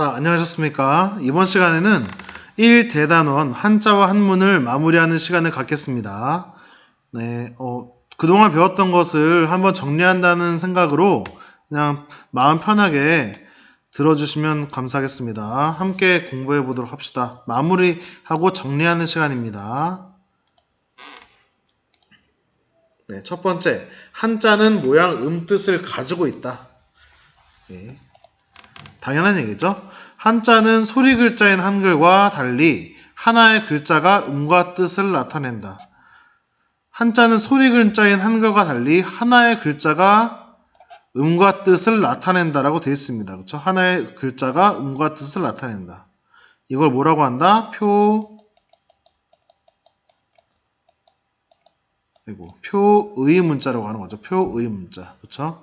자, 안녕하셨습니까? 이번 시간에는 1대단원 한자와 한문을 마무리하는 시간을 갖겠습니다. 네, 어, 그동안 배웠던 것을 한번 정리한다는 생각으로 그냥 마음 편하게 들어주시면 감사하겠습니다. 함께 공부해 보도록 합시다. 마무리하고 정리하는 시간입니다. 네, 첫 번째, 한자는 모양, 음 뜻을 가지고 있다. 네. 당연한 얘기죠. 한자는 소리 글자인 한글과 달리 하나의 글자가 음과 뜻을 나타낸다. 한자는 소리 글자인 한글과 달리 하나의 글자가 음과 뜻을 나타낸다라고 되어 있습니다. 그렇죠? 하나의 글자가 음과 뜻을 나타낸다. 이걸 뭐라고 한다? 표 표의 문자라고 하는 거죠. 표의 문자. 그렇죠?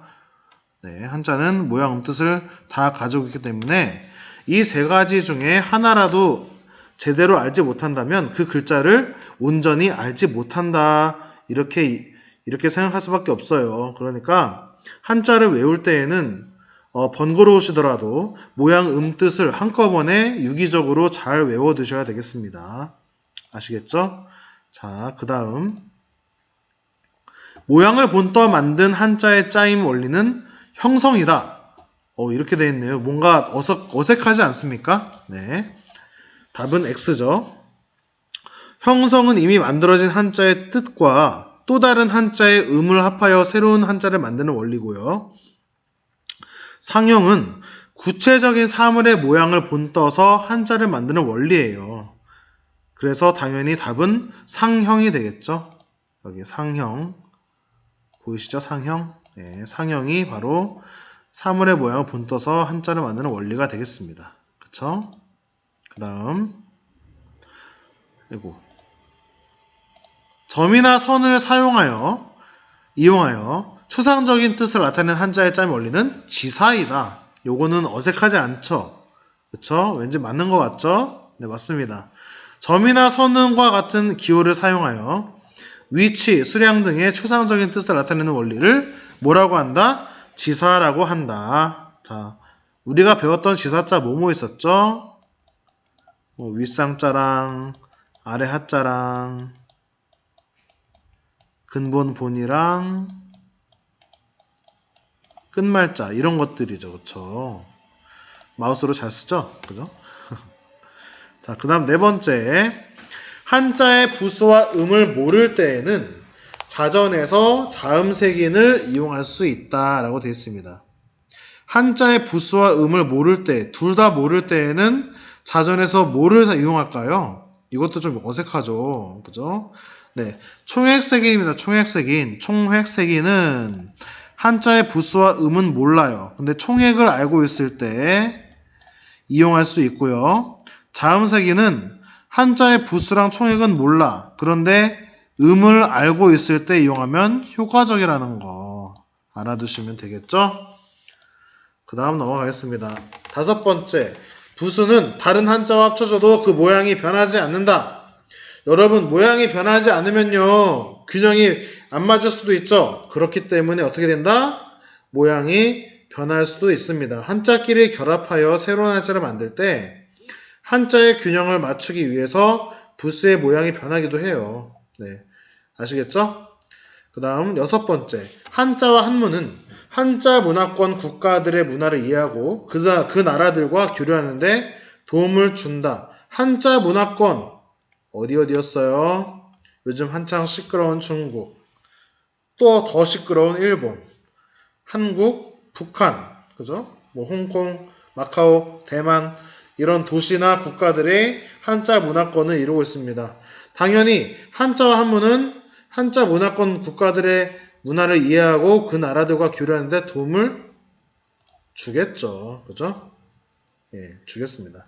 네, 한자는 모양, 음뜻을 다 가지고 있기 때문에 이 세 가지 중에 하나라도 제대로 알지 못한다면 그 글자를 온전히 알지 못한다. 이렇게 이렇게 생각할 수밖에 없어요. 그러니까 한자를 외울 때에는 어, 번거로우시더라도 모양, 음, 뜻을 한꺼번에 유기적으로 잘 외워 두셔야 되겠습니다. 아시겠죠? 자, 그 다음 모양을 본떠 만든 한자의 짜임 원리는 형성이다. 어, 이렇게 되어 있네요. 뭔가 어색, 어색하지 않습니까? 네. 답은 X죠. 형성은 이미 만들어진 한자의 뜻과 또 다른 한자의 음을 합하여 새로운 한자를 만드는 원리고요. 상형은 구체적인 사물의 모양을 본떠서 한자를 만드는 원리예요. 그래서 당연히 답은 상형이 되겠죠. 여기 상형. 보이시죠? 상형. 네, 상형이 바로 사물의 모양을 본떠서 한자를 만드는 원리가 되겠습니다. 그쵸? 그 다음 그리고 점이나 선을 사용하여 이용하여 추상적인 뜻을 나타내는 한자의 짬 원리는 지사이다. 요거는 어색하지 않죠? 그쵸? 왠지 맞는 것 같죠? 네, 맞습니다. 점이나 선과 같은 기호를 사용하여 위치, 수량 등의 추상적인 뜻을 나타내는 원리를 뭐라고 한다? 지사라고 한다. 자, 우리가 배웠던 지사자 뭐뭐 있었죠? 뭐 윗상자랑 아래 하자랑 근본 본이랑 끝말자 이런 것들이죠. 그쵸? 마우스로 잘 쓰죠? 그죠? 자, 그 다음 네 번째. 한자의 부수와 음을 모를 때에는 자전에서 자음색인을 이용할 수 있다라고 되어 있습니다. 한자의 부수와 음을 모를 때, 둘 다 모를 때에는 자전에서 뭐를 이용할까요? 이것도 좀 어색하죠. 그죠? 네. 총획색인입니다. 총획색인. 총획색인은 한자의 부수와 음은 몰라요. 근데 총획을 알고 있을 때 이용할 수 있고요. 자음색인은 한자의 부수랑 총획은 몰라. 그런데 음을 알고 있을 때 이용하면 효과적이라는 거 알아두시면 되겠죠? 그 다음 넘어가겠습니다. 다섯 번째, 부수는 다른 한자와 합쳐져도 그 모양이 변하지 않는다. 여러분, 모양이 변하지 않으면요, 균형이 안 맞을 수도 있죠? 그렇기 때문에 어떻게 된다? 모양이 변할 수도 있습니다. 한자끼리 결합하여 새로운 한자를 만들 때 한자의 균형을 맞추기 위해서 부수의 모양이 변하기도 해요. 네. 아시겠죠? 그 다음 여섯 번째. 한자와 한문은 한자 문화권 국가들의 문화를 이해하고 그, 그 나라들과 교류하는데 도움을 준다. 한자 문화권 어디 어디였어요? 요즘 한창 시끄러운 중국, 또 더 시끄러운 일본, 한국, 북한, 그죠? 뭐 홍콩, 마카오, 대만 이런 도시나 국가들의 한자 문화권을 이루고 있습니다. 당연히 한자와 한문은 한자 문화권 국가들의 문화를 이해하고 그 나라들과 교류하는 데 도움을 주겠죠. 그죠? 예, 주겠습니다.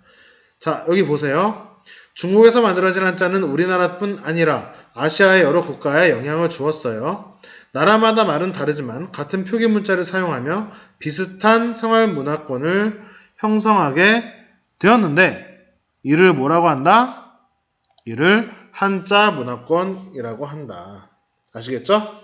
자, 여기 보세요. 중국에서 만들어진 한자는 우리나라뿐 아니라 아시아의 여러 국가에 영향을 주었어요. 나라마다 말은 다르지만 같은 표기 문자를 사용하며 비슷한 생활 문화권을 형성하게 되었는데 이를 뭐라고 한다? 이를 한자 문화권이라고 한다. 아시겠죠?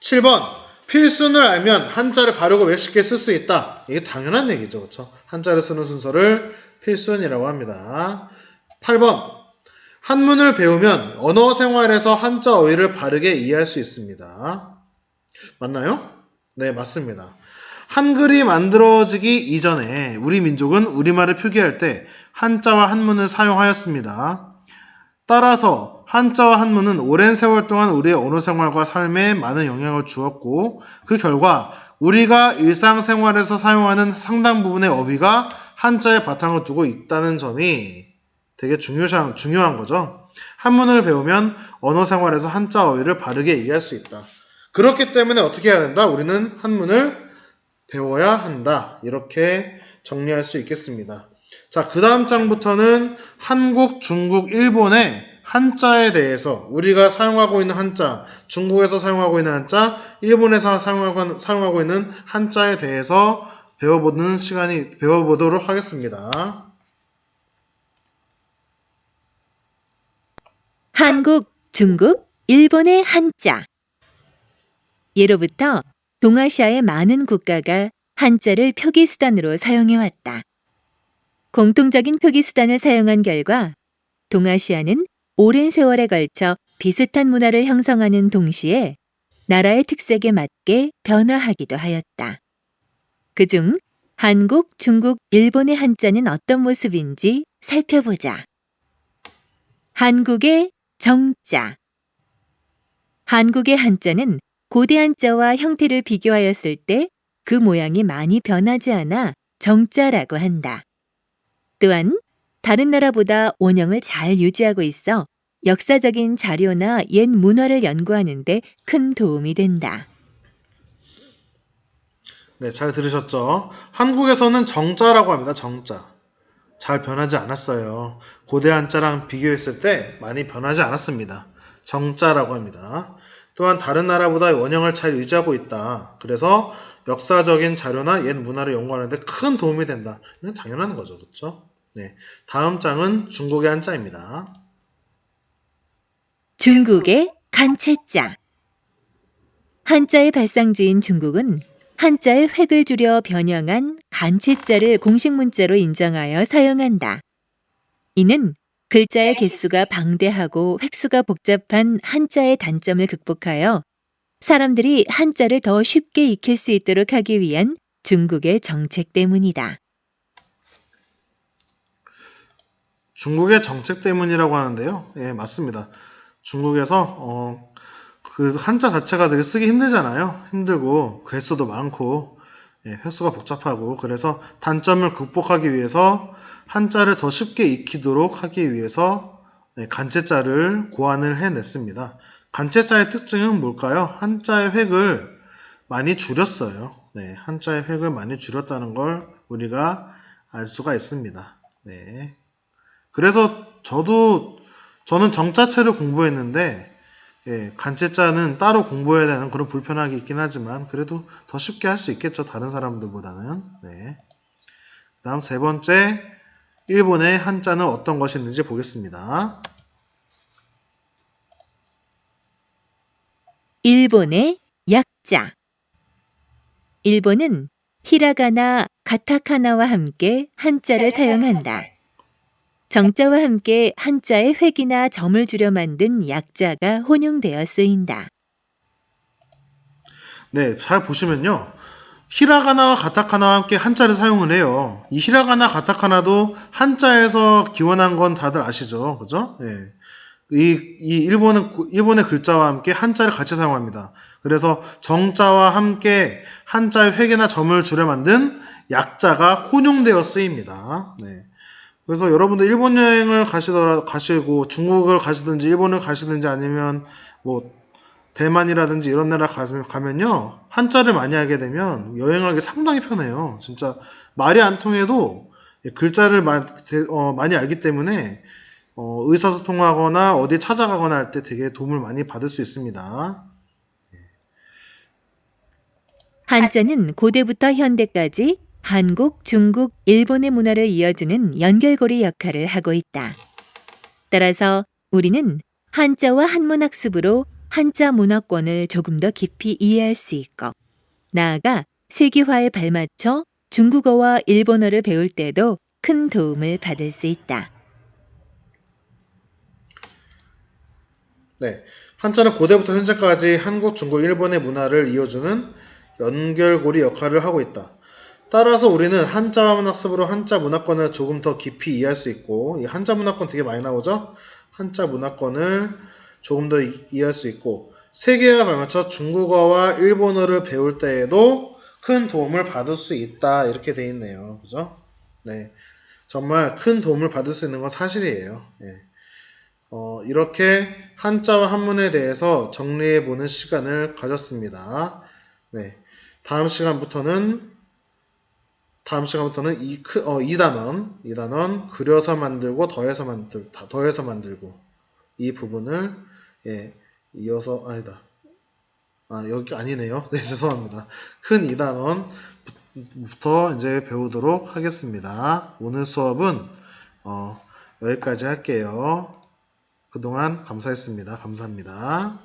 7번 필순을 알면 한자를 바르고 쉽게 쓸 수 있다. 이게 당연한 얘기죠. 그렇죠? 한자를 쓰는 순서를 필순이라고 합니다. 8번. 한문을 배우면 언어 생활에서 한자 어휘를 바르게 이해할 수 있습니다. 맞나요? 네, 맞습니다. 한글이 만들어지기 이전에 우리 민족은 우리말을 표기할 때 한자와 한문을 사용하였습니다. 따라서 한자와 한문은 오랜 세월 동안 우리의 언어 생활과 삶에 많은 영향을 주었고 그 결과 우리가 일상생활에서 사용하는 상당 부분의 어휘가 한자의 바탕을 두고 있다는 점이 되게 중요한, 중요한 거죠. 한문을 배우면 언어 생활에서 한자 어휘를 바르게 이해할 수 있다. 그렇기 때문에 어떻게 해야 된다? 우리는 한문을 배워야 한다. 이렇게 정리할 수 있겠습니다. 자, 그 다음 장부터는 한국, 중국, 일본의 한자에 대해서 우리가 사용하고 있는 한자, 중국에서 사용하고 있는 한자, 일본에서 사용하고, 사용하고 있는 한자에 대해서 배워보는 시간이, 배워보도록 하겠습니다. 한국, 중국, 일본의 한자. 예로부터 동아시아의 많은 국가가 한자를 표기 수단으로 사용해 왔다. 공통적인 표기 수단을 사용한 결과 동아시아는 오랜 세월에 걸쳐 비슷한 문화를 형성하는 동시에 나라의 특색에 맞게 변화하기도 하였다. 그중 한국, 중국, 일본의 한자는 어떤 모습인지 살펴보자. 한국의 정자. 한국의 한자는 고대 한자와 형태를 비교하였을 때 그 모양이 많이 변하지 않아 정자라고 한다. 또한 다른 나라보다 원형을 잘 유지하고 있어 역사적인 자료나 옛 문화를 연구하는데 큰 도움이 된다. 네, 잘 들으셨죠? 한국에서는 정자라고 합니다. 정자. 잘 변하지 않았어요. 고대 한자랑 비교했을 때 많이 변하지 않았습니다. 정자라고 합니다. 또한 다른 나라보다 원형을 잘 유지하고 있다. 그래서 역사적인 자료나 옛 문화를 연구하는데 큰 도움이 된다. 이건 당연한 거죠. 그렇죠? 네. 다음 장은 중국의 한자입니다. 중국의 간체자. 한자의 발상지인 중국은 한자의 획을 줄여 변형한 간체자를 공식 문자로 인정하여 사용한다. 이는 글자의 개수가 방대하고 획수가 복잡한 한자의 단점을 극복하여 사람들이 한자를 더 쉽게 익힐 수 있도록 하기 위한 중국의 정책 때문이다. 중국의 정책 때문이라고 하는데요. 예, 맞습니다. 중국에서 어, 그 한자 자체가 되게 쓰기 힘들잖아요. 힘들고 괴수도 많고 예, 횟수가 복잡하고 그래서 단점을 극복하기 위해서 한자를 더 쉽게 익히도록 하기 위해서 예, 간체자를 고안을 해냈습니다. 간체자의 특징은 뭘까요? 한자의 획을 많이 줄였어요. 네, 한자의 획을 많이 줄였다는 걸 우리가 알 수가 있습니다. 네. 그래서 저도 저는 정자체를 공부했는데 예, 간체자는 따로 공부해야 되는 그런 불편함이 있긴 하지만 그래도 더 쉽게 할 수 있겠죠 다른 사람들보다는 네. 다음 세 번째 일본의 한자는 어떤 것이 있는지 보겠습니다 일본의 약자. 일본은 히라가나, 가타카나와 함께 한자를 사용한다. 정자와 함께 한자의 획이나 점을 줄여 만든 약자가 혼용되어 쓰인다. 네, 잘 보시면요. 히라가나와 가타카나와 함께 한자를 사용을 해요. 이 히라가나, 가타카나도 한자에서 기원한 건 다들 아시죠? 그죠? 예. 이, 이 일본은, 일본의 글자와 함께 한자를 같이 사용합니다. 그래서 정자와 함께 한자의 획이나 점을 줄여 만든 약자가 혼용되어 쓰입니다. 네. 그래서 여러분들 일본 여행을 가시더라, 가시고 중국을 가시든지 일본을 가시든지 아니면 뭐 대만이라든지 이런 나라 가면, 가면요. 한자를 많이 하게 되면 여행하기 상당히 편해요. 진짜 말이 안 통해도 글자를 마, 어, 많이 알기 때문에 어, 의사소통하거나 어디 찾아가거나 할 때 되게 도움을 많이 받을 수 있습니다. 한자는 고대부터 현대까지 한국, 중국, 일본의 문화를 이어주는 연결고리 역할을 하고 있다. 따라서 우리는 한자와 한문 학습으로 한자 문화권을 조금 더 깊이 이해할 수 있고 나아가 세계화에 발맞춰 중국어와 일본어를 배울 때도 큰 도움을 받을 수 있다. 네. 한자는 고대부터 현재까지 한국, 중국, 일본의 문화를 이어주는 연결고리 역할을 하고 있다. 따라서 우리는 한자와 문학습으로 한자 문화권을 조금 더 깊이 이해할 수 있고, 이 한자 문화권 되게 많이 나오죠? 한자 문화권을 조금 더 이- 이해할 수 있고, 세계와 발맞춰 중국어와 일본어를 배울 때에도 큰 도움을 받을 수 있다. 이렇게 돼 있네요. 그죠? 네. 정말 큰 도움을 받을 수 있는 건 사실이에요. 예. 어, 이렇게 한자와 한문에 대해서 정리해 보는 시간을 가졌습니다. 네. 다음 시간부터는 다음 시간부터는 이, 크, 어, 이 단원, 이 단원 그려서 만들고 더해서 만들, 다- 더해서 만들고 이 부분을 예, 이어서 아니다. 아, 여기 아니네요. 네, 죄송합니다. 큰이 단원부터 이제 배우도록 하겠습니다. 오늘 수업은 어, 여기까지 할게요. 그동안 감사했습니다. 감사합니다.